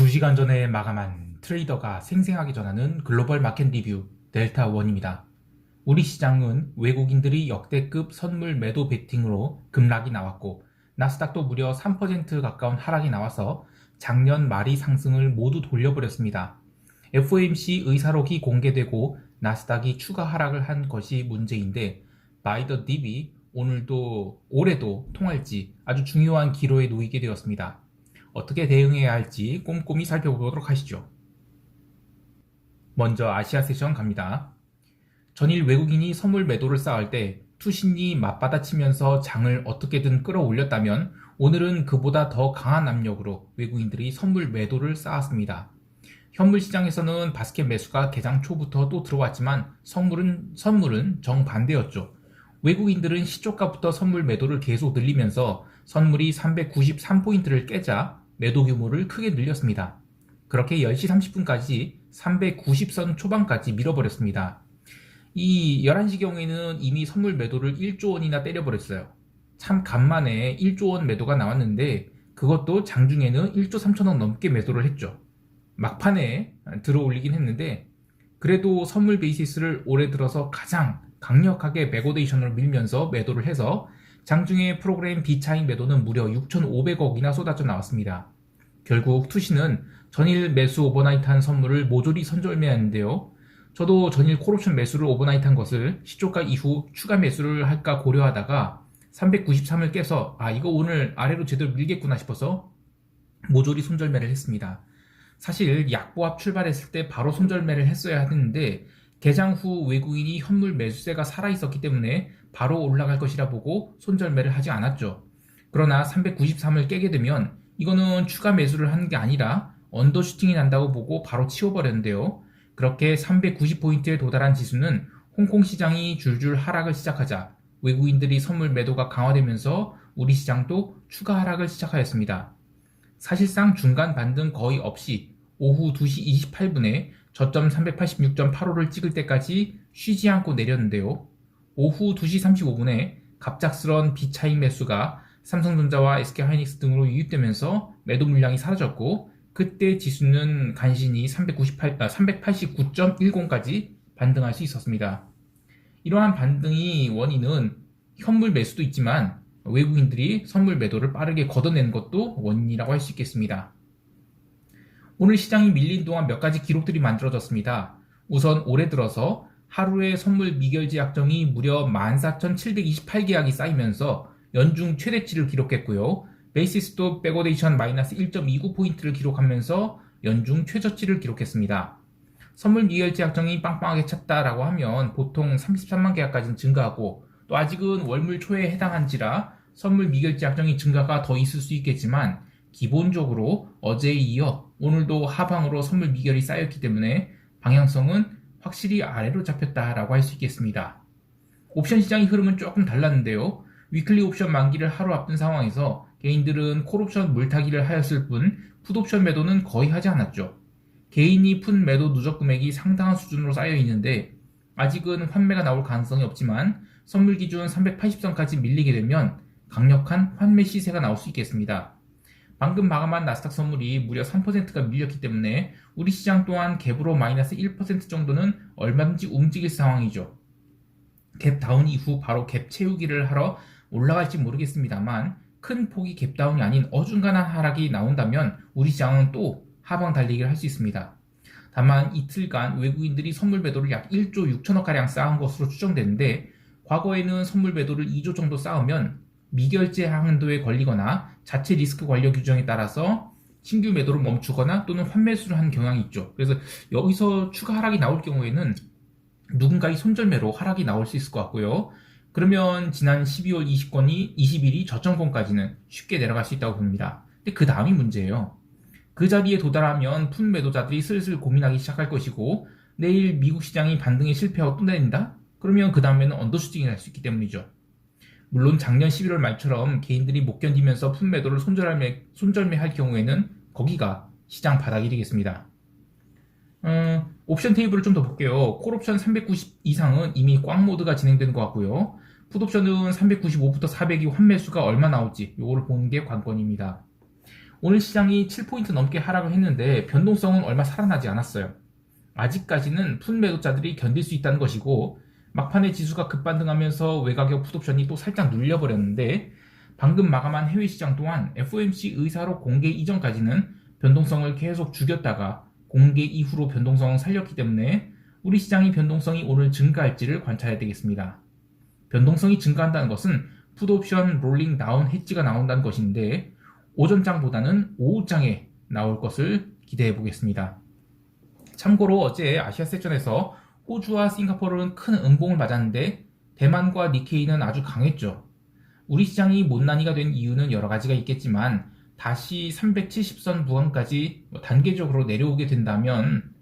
2시간 전에 마감한 트레이더가 생생하게 전하는 글로벌 마켓 리뷰 델타 원입니다. 우리 시장은 외국인들이 역대급 선물 매도 베팅으로 급락이 나왔고 나스닥도 무려 3% 가까운 하락이 나와서 작년 말이 상승을 모두 돌려버렸습니다. FOMC 의사록이 공개되고 나스닥이 추가 하락을 한 것이 문제인데 바이더 딥이 오늘도 올해도 통할지 아주 중요한 기로에 놓이게 되었습니다. 어떻게 대응해야 할지 꼼꼼히 살펴보도록 하시죠. 먼저 아시아 세션 갑니다. 전일 외국인이 선물 매도를 쌓을 때 투신이 맞받아치면서 장을 어떻게든 끌어올렸다면 오늘은 그보다 더 강한 압력으로 외국인들이 선물 매도를 쌓았습니다. 현물 시장에서는 바스켓 매수가 개장 초부터 또 들어왔지만 선물은, 선물은 정반대였죠. 외국인들은 시초가부터 선물 매도를 계속 늘리면서 선물이 393포인트를 깨자 매도 규모를 크게 늘렸습니다. 그렇게 10시 30분까지 390선 초반까지 밀어버렸습니다. 이 11시 경우에는 이미 선물 매도를 1조 원이나 때려버렸어요. 참 간만에 1조 원 매도가 나왔는데 그것도 장중에는 1조 3천억 넘게 매도를 했죠. 막판에 들어올리긴 했는데 그래도 선물 베이시스를 올해 들어서 가장 강력하게 백오데이션으로 밀면서 매도를 해서 장중에 프로그램 비차익 매도는 무려 6,500억이나 쏟아져 나왔습니다. 결국 투시는 전일 매수 오버나이트한 선물을 모조리 선절매했는데요. 저도 전일 콜옵션 매수를 오버나이트한 것을 시초가 이후 추가 매수를 할까 고려하다가 393을 깨서 아 이거 오늘 아래로 제대로 밀겠구나 싶어서 모조리 손절매를 했습니다. 사실 약보합 출발했을 때 바로 손절매를 했어야 하는데 개장 후 외국인이 현물 매수세가 살아있었기 때문에 바로 올라갈 것이라 보고 손절매를 하지 않았죠. 그러나 393을 깨게 되면 이거는 추가 매수를 하는 게 아니라 언더슈팅이 난다고 보고 바로 치워버렸는데요. 그렇게 390포인트에 도달한 지수는 홍콩 시장이 줄줄 하락을 시작하자 외국인들이 선물 매도가 강화되면서 우리 시장도 추가 하락을 시작하였습니다. 사실상 중간 반등 거의 없이 오후 2시 28분에 저점 386.85를 찍을 때까지 쉬지 않고 내렸는데요. 오후 2시 35분에 갑작스런 비차익 매수가 삼성전자와 SK하이닉스 등으로 유입되면서 매도 물량이 사라졌고 그때 지수는 간신히 398, 아, 389.10까지 반등할 수 있었습니다. 이러한 반등이 원인은 현물 매수도 있지만 외국인들이 선물 매도를 빠르게 걷어낸 것도 원인이라고 할 수 있겠습니다. 오늘 시장이 밀린 동안 몇 가지 기록들이 만들어졌습니다. 우선 올해 들어서 하루에 선물 미결제 약정이 무려 14,728계약이 쌓이면서 연중 최대치를 기록했고요. 베이시스도 백오데이션 마이너스 1.29포인트를 기록하면서 연중 최저치를 기록했습니다. 선물 미결제 약정이 빵빵하게 찼다라고 하면 보통 33만 계약까지는 증가하고 또 아직은 월물 초에 해당한지라 선물 미결제 약정이 증가가 더 있을 수 있겠지만 기본적으로 어제에 이어 오늘도 하방으로 선물 미결이 쌓였기 때문에 방향성은 확실히 아래로 잡혔다라고 할 수 있겠습니다. 옵션 시장의 흐름은 조금 달랐는데요. 위클리 옵션 만기를 하루 앞둔 상황에서 개인들은 콜옵션 물타기를 하였을 뿐 풋옵션 매도는 거의 하지 않았죠. 개인이 푼 매도 누적 금액이 상당한 수준으로 쌓여 있는데 아직은 환매가 나올 가능성이 없지만 선물 기준 380선까지 밀리게 되면 강력한 환매 시세가 나올 수 있겠습니다. 방금 마감한 나스닥 선물이 무려 3%가 밀렸기 때문에 우리 시장 또한 갭으로 마이너스 1% 정도는 얼마든지 움직일 상황이죠. 갭 다운 이후 바로 갭 채우기를 하러 올라갈지 모르겠습니다만 큰 폭이 갭 다운이 아닌 어중간한 하락이 나온다면 우리 시장은 또 하방 달리기를 할 수 있습니다. 다만 이틀간 외국인들이 선물 매도를 약 1조 6천억가량 쌓은 것으로 추정되는데 과거에는 선물 매도를 2조 정도 쌓으면 미결제 한도에 걸리거나 자체 리스크 관리 규정에 따라서 신규 매도를 멈추거나 또는 환매수를 하는 경향이 있죠. 그래서 여기서 추가 하락이 나올 경우에는 누군가의 손절매로 하락이 나올 수 있을 것 같고요. 그러면 지난 12월 20건이 20일이 저점권까지는 쉽게 내려갈 수 있다고 봅니다. 근데 그 다음이 문제예요. 그 자리에 도달하면 푼 매도자들이 슬슬 고민하기 시작할 것이고 내일 미국 시장이 반등에 실패하고 또 내린다? 그러면 그 다음에는 언더슈팅이 날 수 있기 때문이죠. 물론 작년 11월 말처럼 개인들이 못 견디면서 푼 매도를 손절매, 손절매 할 경우에는 거기가 시장 바닥이 되겠습니다. 음, 옵션 테이블을 좀 더 볼게요. 콜옵션 390 이상은 이미 꽉 모드가 진행되는 것 같고요. 풋옵션은 395부터 400이 환매수가 얼마 나올지 요거를 보는 게 관건입니다. 오늘 시장이 7포인트 넘게 하락을 했는데 변동성은 얼마 살아나지 않았어요. 아직까지는 푼 매도자들이 견딜 수 있다는 것이고 막판에 지수가 급반등하면서 외곽의 풋옵션이 또 살짝 눌려버렸는데 방금 마감한 해외 시장 또한 FOMC 의사로 공개 이전까지는 변동성을 계속 죽였다가 공개 이후로 변동성을 살렸기 때문에 우리 시장이 변동성이 오늘 증가할지를 관찰해야 되겠습니다. 변동성이 증가한다는 것은 풋옵션 롤링 다운 해지가 나온다는 것인데 오전장보다는 오후장에 나올 것을 기대해 보겠습니다. 참고로 어제 아시아 세션에서 호주와 싱가포르는 큰 음봉을 맞았는데 대만과 니케이는 아주 강했죠. 우리 시장이 못난이가 된 이유는 여러 가지가 있겠지만 다시 370선 부근까지 뭐 단계적으로 내려오게 된다면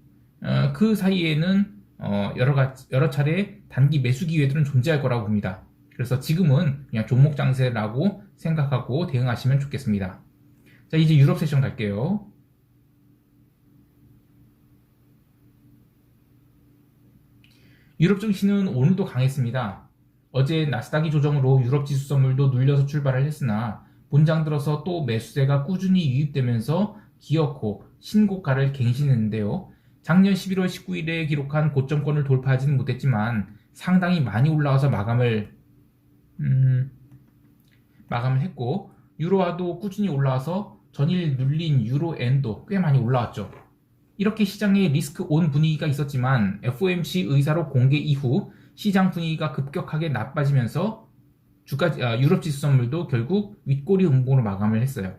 어, 그 사이에는 어, 여러, 가지, 여러 차례 단기 매수 기회들은 존재할 거라고 봅니다. 그래서 지금은 그냥 종목 장세라고 생각하고 대응하시면 좋겠습니다. 자, 이제 유럽 세션 갈게요. 유럽 증시는 오늘도 강했습니다. 어제 나스닥이 조정으로 유럽 지수 선물도 눌려서 출발을 했으나 본장 들어서 또 매수세가 꾸준히 유입되면서 기어코 신고가를 갱신했는데요. 작년 11월 19일에 기록한 고점권을 돌파하지는 못했지만 상당히 많이 올라와서 마감을 음, 마감을 했고 유로화도 꾸준히 올라와서 전일 눌린 유로엔도 꽤 많이 올라왔죠. 이렇게 시장에 리스크 온 분위기가 있었지만 FOMC 의사로 공개 이후 시장 분위기가 급격하게 나빠지면서 주가 아, 유럽 지수 선물도 결국 윗꼬리 음봉으로 마감을 했어요.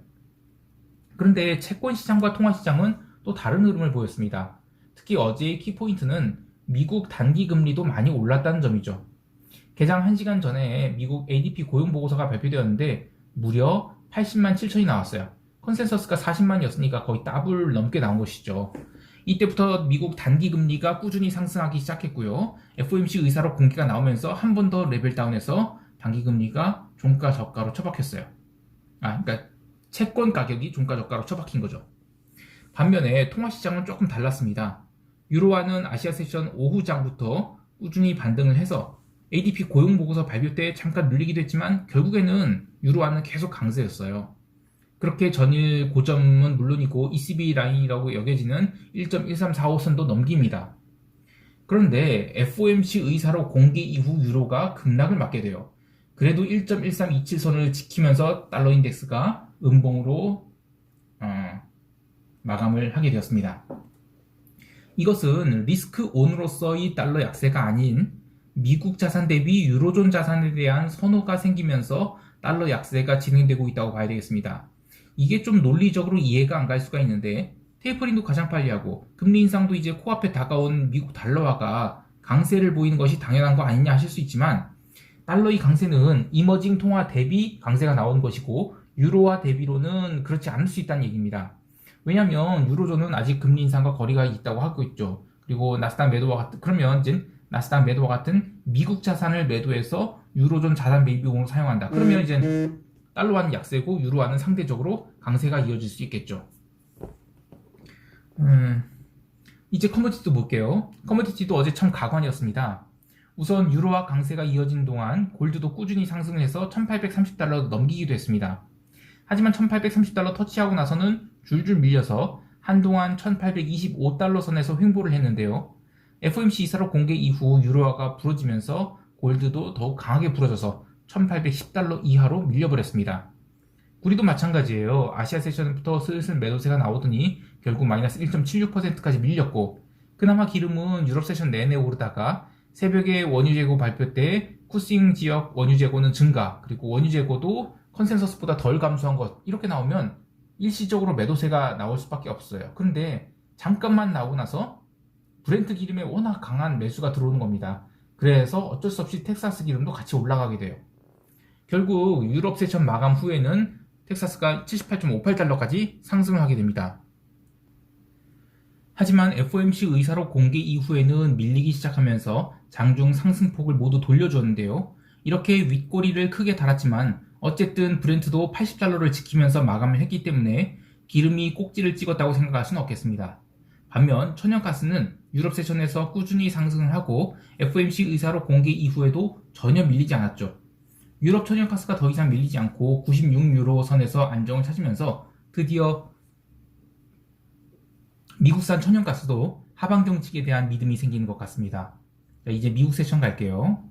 그런데 채권 시장과 통화 시장은 또 다른 흐름을 보였습니다. 특히 어제의 키포인트는 미국 단기 금리도 많이 올랐다는 점이죠. 개장 1시간 전에 미국 ADP 고용 보고서가 발표되었는데 무려 80만 7천이 나왔어요. 컨센서스가 40만이었으니까 거의 더블 넘게 나온 것이죠. 이때부터 미국 단기 금리가 꾸준히 상승하기 시작했고요. FOMC 의사로 공개가 나오면서 한 번 더 레벨 다운해서 단기 금리가 종가 저가로 처박혔어요. 아, 그러니까 채권 가격이 종가 저가로 처박힌 거죠. 반면에 통화 시장은 조금 달랐습니다. 유로화는 아시아 세션 오후장부터 꾸준히 반등을 해서 ADP 고용 보고서 발표 때 잠깐 눌리기도 했지만 결국에는 유로화는 계속 강세였어요. 그렇게 전일 고점은 물론이고 ECB 라인이라고 여겨지는 1.1345선도 넘깁니다. 그런데 FOMC 의사로 공개 이후 유로가 급락을 맞게 돼요. 그래도 1.1327선을 지키면서 달러 인덱스가 음봉으로 어, 마감을 하게 되었습니다. 이것은 리스크 온으로서의 달러 약세가 아닌 미국 자산 대비 유로존 자산에 대한 선호가 생기면서 달러 약세가 진행되고 있다고 봐야 되겠습니다. 이게 좀 논리적으로 이해가 안 갈 수가 있는데 테이퍼링도 가장 빨리 하고 금리 인상도 이제 코앞에 다가온 미국 달러화가 강세를 보이는 것이 당연한 거 아니냐 하실 수 있지만 달러의 강세는 이머징 통화 대비 강세가 나오는 것이고 유로화 대비로는 그렇지 않을 수 있다는 얘기입니다. 왜냐하면 유로존은 아직 금리 인상과 거리가 있다고 하고 있죠. 그리고 나스닥 매도와 같은 그러면 이제 나스닥 매도와 같은 미국 자산을 매도해서 유로존 자산 매입용으로 사용한다. 그러면 이제 달러화는 약세고 유로화는 상대적으로 강세가 이어질 수 있겠죠. 음, 이제 커머디티도 볼게요. 커머디티도 어제 참 가관이었습니다. 우선 유로화 강세가 이어진 동안 골드도 꾸준히 상승을 해서 1830달러 넘기기도 했습니다. 하지만 1830달러 터치하고 나서는 줄줄 밀려서 한동안 1825달러 선에서 횡보를 했는데요. FOMC 이사로 공개 이후 유로화가 부러지면서 골드도 더욱 강하게 부러져서 1810달러 이하로 밀려버렸습니다. 구리도 마찬가지예요. 아시아 세션부터 슬슬 매도세가 나오더니 결국 마이너스 1.76%까지 밀렸고 그나마 기름은 유럽 세션 내내 오르다가 새벽에 원유 재고 발표 때 쿠싱 지역 원유 재고는 증가 그리고 원유 재고도 컨센서스보다 덜 감소한 것 이렇게 나오면 일시적으로 매도세가 나올 수밖에 없어요. 그런데 잠깐만 나오고 나서 브렌트 기름에 워낙 강한 매수가 들어오는 겁니다. 그래서 어쩔 수 없이 텍사스 기름도 같이 올라가게 돼요. 결국 유럽 세션 마감 후에는 텍사스가 78.58달러까지 상승을 하게 됩니다. 하지만 FOMC 의사로 공개 이후에는 밀리기 시작하면서 장중 상승폭을 모두 돌려주었는데요. 이렇게 윗꼬리를 크게 달았지만 어쨌든 브렌트도 80달러를 지키면서 마감을 했기 때문에 기름이 꼭지를 찍었다고 생각할 수는 없겠습니다. 반면 천연가스는 유럽 세션에서 꾸준히 상승을 하고 FOMC 의사로 공개 이후에도 전혀 밀리지 않았죠. 유럽 천연가스가 더 이상 밀리지 않고 96유로 선에서 안정을 찾으면서 드디어 미국산 천연가스도 하방 정책에 대한 믿음이 생기는 것 같습니다. 자, 이제 미국 세션 갈게요.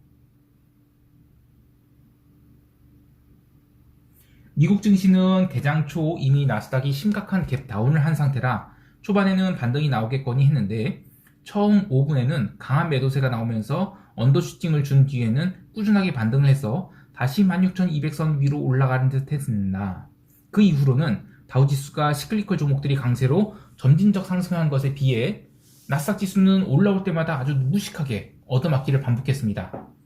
미국 증시는 개장 초 이미 나스닥이 심각한 갭 다운을 한 상태라 초반에는 반등이 나오겠거니 했는데 처음 5분에는 강한 매도세가 나오면서 언더슈팅을 준 뒤에는 꾸준하게 반등을 해서 다시 16,200선 위로 올라가는 듯 했습니다. 그 이후로는 다우지수가 시클리컬 종목들이 강세로 점진적 상승한 것에 비해 나스닥 지수는 올라올 때마다 아주 무식하게 얻어맞기를 반복했습니다.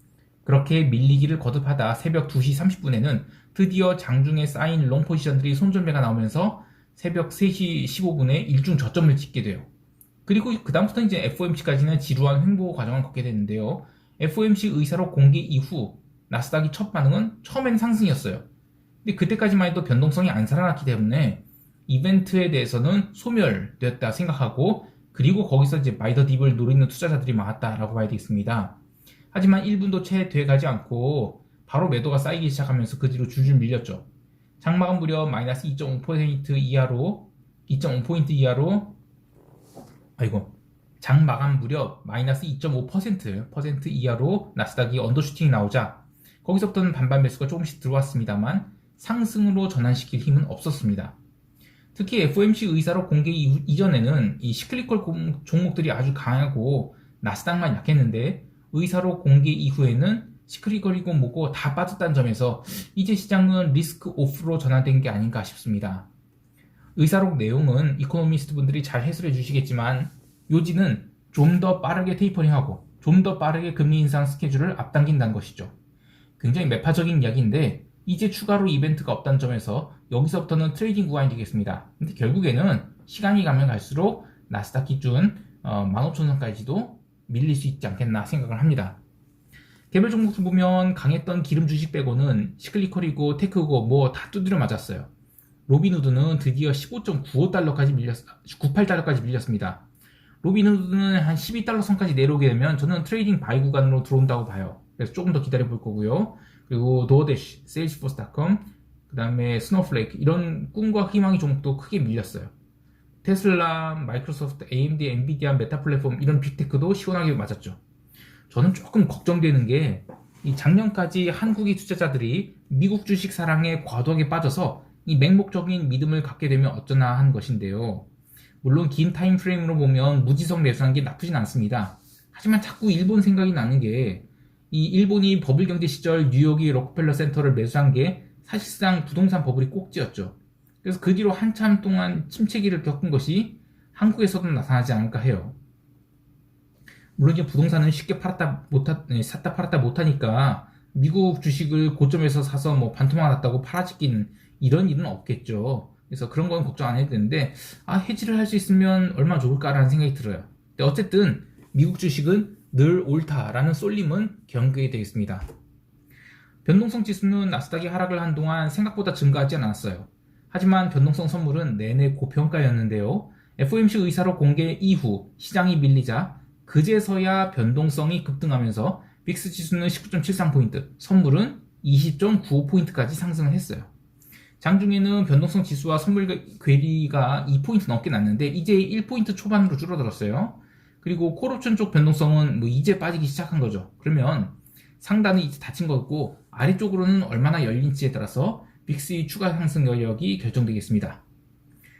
그렇게 밀리기를 거듭하다 새벽 2시 30분에는 드디어 장중에 쌓인 롱 포지션들이 손절매가 나오면서 새벽 3시 15분에 일중 저점을 찍게 돼요. 그리고 그다음부터 이제 FOMC까지는 지루한 횡보 과정을 걷게 되는데요. FOMC 의사로 공개 이후 나스닥이 첫 반응은 처음엔 상승이었어요. 근데 그때까지만 해도 변동성이 안 살아났기 때문에 이벤트에 대해서는 소멸되었다 생각하고 그리고 거기서 이제 마이더 딥을 노리는 투자자들이 많았다라고 봐야 되겠습니다. 하지만 1분도 채 돼가지 않고 바로 매도가 쌓이기 시작하면서 그 뒤로 줄줄 밀렸죠. 장마감 무려 마이너스 2.5% 이하로 2.5포인트 이하로 아이고 장 마감 무렵 마이너스 2.5% 퍼센트 이하로 나스닥이 언더슈팅이 나오자 거기서부터는 반반 매수가 조금씩 들어왔습니다만 상승으로 전환시킬 힘은 없었습니다. 특히 FOMC 의사로 공개 이전에는 이 시클리컬 종목들이 아주 강하고 나스닥만 약했는데 의사로 공개 이후에는 시크릿거리고 뭐고 다 빠졌다는 점에서 이제 시장은 리스크 오프로 전환된 게 아닌가 싶습니다. 의사록 내용은 이코노미스트 분들이 잘 해설해 주시겠지만 요지는 좀 더 빠르게 테이퍼링하고 좀 더 빠르게 금리 인상 스케줄을 앞당긴다는 것이죠. 굉장히 매파적인 이야기인데 이제 추가로 이벤트가 없다는 점에서 여기서부터는 트레이딩 구간이 되겠습니다. 근데 결국에는 시간이 가면 갈수록 나스닥 기준 어, 15,000선까지도 밀릴 수 있지 않겠나 생각을 합니다. 개별 종목들 보면 강했던 기름 주식 빼고는 시클리컬이고 테크고 뭐 다 두드려 맞았어요. 로비누드는 드디어 15.95달러까지 밀렸, 98달러까지 밀렸습니다. 로비누드는 한 12달러 선까지 내려오게 되면 저는 트레이딩 바이 구간으로 들어온다고 봐요. 그래서 조금 더 기다려 볼 거고요. 그리고 도어대시, 세일즈포스닷컴, 그 다음에 스노플레이크 이런 꿈과 희망의 종목도 크게 밀렸어요. 테슬라, 마이크로소프트, AMD, 엔비디아, 메타 플랫폼 이런 빅테크도 시원하게 맞았죠. 저는 조금 걱정되는 게 이 작년까지 한국의 투자자들이 미국 주식 사랑에 과도하게 빠져서 이 맹목적인 믿음을 갖게 되면 어쩌나 하는 것인데요. 물론 긴 타임 프레임으로 보면 무지성 매수한 게 나쁘진 않습니다. 하지만 자꾸 일본 생각이 나는 게 이 일본이 버블 경제 시절 뉴욕이 록펠러 센터를 매수한 게 사실상 부동산 버블이 꼭지였죠. 그래서 그 뒤로 한참 동안 침체기를 겪은 것이 한국에서도 나타나지 않을까 해요. 물론 이제 부동산은 쉽게 팔았다 못하, 네, 샀다 팔았다 못하니까 미국 주식을 고점에서 사서 뭐 반토막 났다고 팔아지긴 이런 일은 없겠죠. 그래서 그런 건 걱정 안 해도 되는데 아 해지를 할 수 있으면 얼마나 좋을까라는 생각이 들어요. 근데 어쨌든 미국 주식은 늘 옳다라는 쏠림은 경계에 되겠습니다. 변동성 지수는 나스닥이 하락을 한 동안 생각보다 증가하지 않았어요. 하지만 변동성 선물은 내내 고평가였는데요. FOMC 의사로 공개 이후 시장이 밀리자 그제서야 변동성이 급등하면서 빅스 지수는 19.73포인트, 선물은 20.95포인트까지 상승을 했어요. 장중에는 변동성 지수와 선물 괴리가 2포인트 넘게 났는데 이제 1포인트 초반으로 줄어들었어요. 그리고 콜옵션 쪽 변동성은 뭐 이제 빠지기 시작한 거죠. 그러면 상단은 이제 닫힌 거고 아래쪽으로는 얼마나 열린지에 따라서 빅스의 추가 상승 여력이 결정되겠습니다.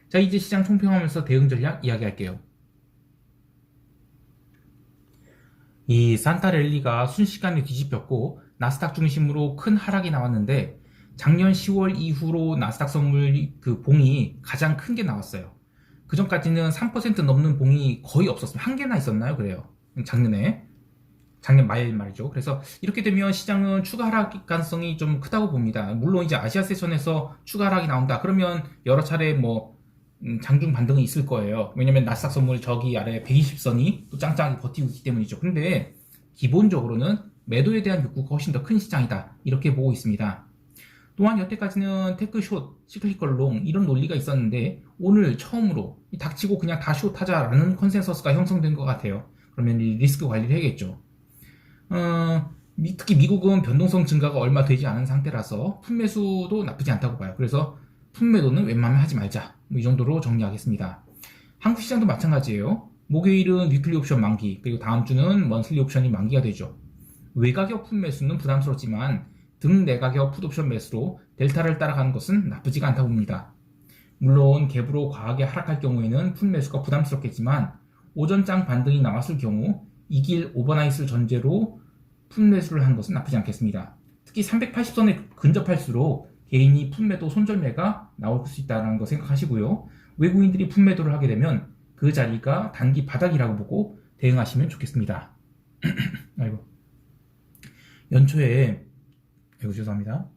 자, 이제 시장 총평하면서 대응 전략 이야기할게요. 이 산타 랠리가 순식간에 뒤집혔고 나스닥 중심으로 큰 하락이 나왔는데 작년 10월 이후로 나스닥 선물 그 봉이 가장 큰 게 나왔어요. 그 전까지는 3% 넘는 봉이 거의 없었습니다. 한 개나 있었나요? 그래요. 작년에. 작년 말 말이죠. 그래서 이렇게 되면 시장은 추가 하락 가능성이 좀 크다고 봅니다. 물론 이제 아시아 세션에서 추가 하락이 나온다. 그러면 여러 차례 뭐 음, 장중 반등은 있을 거예요. 왜냐면 나스닥 선물 저기 아래 120선이 또 짱짱하게 버티고 있기 때문이죠. 근데 기본적으로는 매도에 대한 욕구가 훨씬 더 큰 시장이다. 이렇게 보고 있습니다. 또한 여태까지는 테크숏, 시클리컬 롱 이런 논리가 있었는데 오늘 처음으로 닥치고 그냥 다 숏 하자라는 컨센서스가 형성된 것 같아요. 그러면 리스크 관리를 해야겠죠. 어, 특히 미국은 변동성 증가가 얼마 되지 않은 상태라서 품매수도 나쁘지 않다고 봐요. 그래서 풋매도는 웬만하면 하지 말자. 뭐 이 정도로 정리하겠습니다. 한국 시장도 마찬가지예요. 목요일은 위클리 옵션 만기, 그리고 다음 주는 먼슬리 옵션이 만기가 되죠. 외가격 풋 매수는 부담스럽지만 등 내가격 풋 옵션 매수로 델타를 따라가는 것은 나쁘지가 않다고 봅니다. 물론 갭으로 과하게 하락할 경우에는 풋 매수가 부담스럽겠지만 오전장 반등이 나왔을 경우 이길 오버나잇을 전제로 풋 매수를 하는 것은 나쁘지 않겠습니다. 특히 380선에 근접할수록 개인이 풋매도 손절매가 나올 수 있다는 거 생각하시고요. 외국인들이 풋매도를 하게 되면 그 자리가 단기 바닥이라고 보고 대응하시면 좋겠습니다. 아이고. 연초에 아이고 죄송합니다.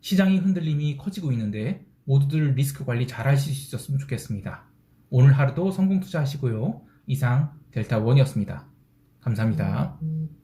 시장이 흔들림이 커지고 있는데 모두들 리스크 관리 잘 하실 수 있었으면 좋겠습니다. 오늘 하루도 성공 투자하시고요. 이상 델타 원이었습니다. 감사합니다. 음.